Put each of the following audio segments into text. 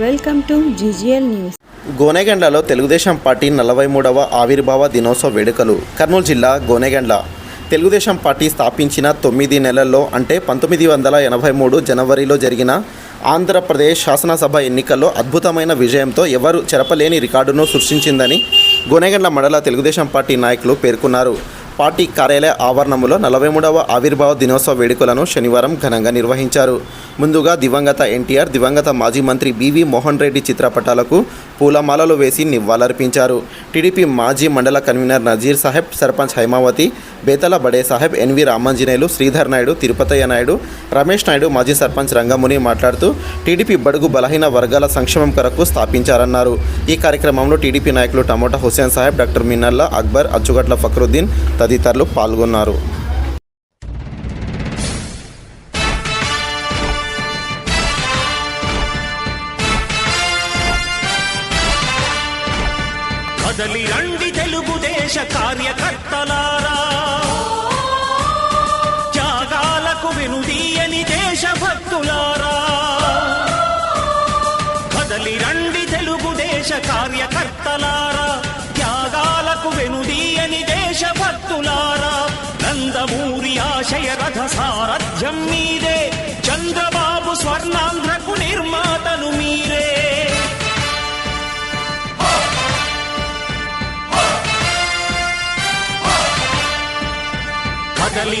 Welcome to GGL news. గోనెగండ్లలో Telugudesam party నలభై మూడవ ఆవిర్భావ దినోత్సవ వేడుకలు. కర్నూలు జిల్లా గోనెగండ్ల. తెలుగుదేశం పార్టీ స్థాపించిన తొమ్మిది నెలల్లో అంటే పంతొమ్మిది వందల ఎనభై మూడు జనవరిలో జరిగిన ఆంధ్రప్రదేశ్ శాసనసభ ఎన్నికల్లో అద్భుతమైన విజయంతో ఎవరు చెరపలేని రికార్డును సృష్టించిందని గోనెగండ్ల మండల తెలుగుదేశం పార్టీ నాయకులు పేర్కొన్నారు. పార్టీ కార్యాలయ ఆవరణములో నలభై మూడవ ఆవిర్భావ దినోత్సవ వేడుకలను శనివారం ఘనంగా నిర్వహించారు. ముందుగా దివంగత ఎన్టీఆర్ దివంగత మాజీ మంత్రి బివి మోహన్ రెడ్డి చిత్రపటాలకు పూలమాలలు వేసి నివాళులర్పించారు. టీడీపీ మాజీ మండల కన్వీనర్ నజీర్ సాహెబ్ సర్పంచ్ హైమావతి బేతల బడే సాహెబ్ ఎన్వి రామాంజనేయులు శ్రీధర్ నాయుడు తిరుపతయ్య నాయుడు రమేష్ నాయుడు మాజీ సర్పంచ్ రంగముని మాట్లాడుతూ టీడీపీ బడుగు బలహీన వర్గాల సంక్షేమం కొరకు స్థాపించారన్నారు. ఈ కార్యక్రమంలో టీడీపీ నాయకులు టమోటా హుసేన్ సాహెబ్ డాక్టర్ మిన్నల్లా అక్బర్ అచ్చుగట్ల ఫక్రుద్దీన్ తదితరులు పాల్గొన్నారు. కదలి రండి తెలుగుదేశ కార్యకర్తలారా. త్యాగాలకు వెనుదీయని దేశభక్తులారా. కదలి రండి తెలుగుదేశ కార్యకర్తలారా. త్యాగాలకు వెనుదీయని దేశ దేశభక్తులారా నందమూరి ఆశయ రథ సారథ్యం మీదే చంద్రబాబు స్వర్ణాంధ్రకు నిర్మాతలు మీరే. కదలి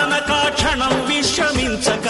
ಕಿಲ್ಚಕ